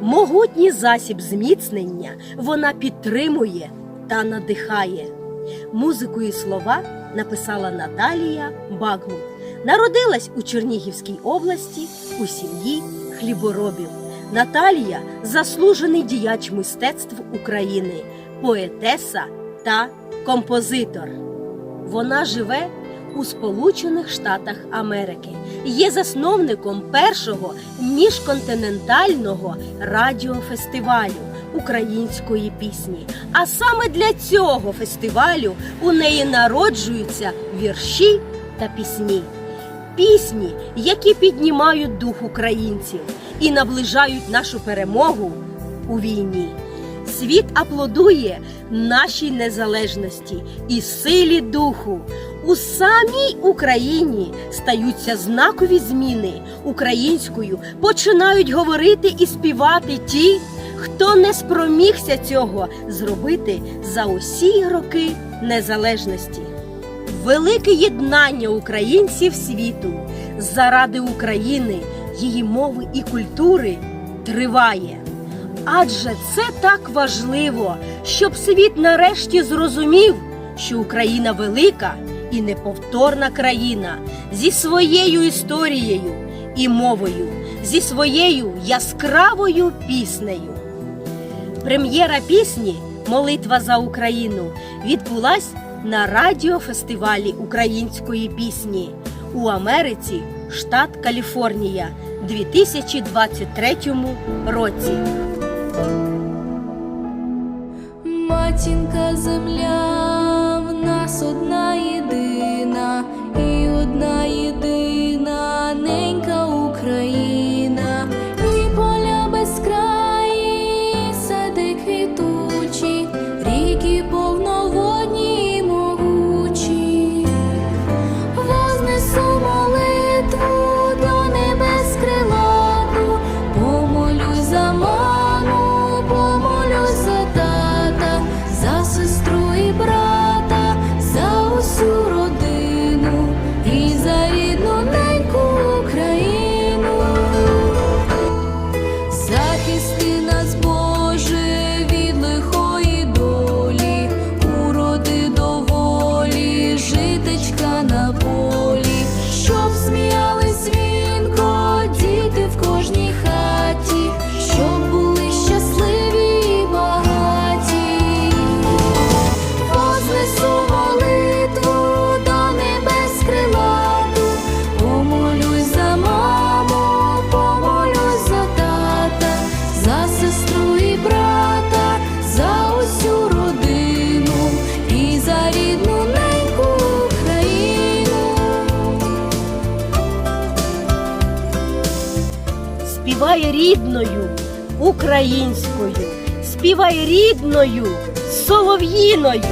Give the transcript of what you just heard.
Могутній засіб зміцнення вона підтримує та надихає. Музику і слова написала Наталія Багмут. Народилась у Чернігівській області у сім'ї хліборобів. Наталія заслужений діяч мистецтв України, поетеса та композитор. Вона живе у Сполучених Штатах Америки. Є засновником першого міжконтинентального радіофестивалю української пісні. А саме для цього фестивалю у неї народжуються вірші та пісні. Пісні, які піднімають дух українців і наближають нашу перемогу у війні. Світ аплодує нашій незалежності і силі духу. У самій Україні стаються знакові зміни. Українською починають говорити і співати ті, хто не спромігся цього зробити за усі роки незалежності. Велике єднання українців світу заради України, її мови і культури триває. Адже це так важливо, щоб світ нарешті зрозумів, що Україна велика і неповторна країна зі своєю історією і мовою, зі своєю яскравою піснею. Прем'єра пісні Молитва за Україну відбулась на радіофестивалі української пісні у Америці, штат Каліфорнія, 2023 році. Матінка земля в нас одна співає рідною українською, співає рідною солов'їною.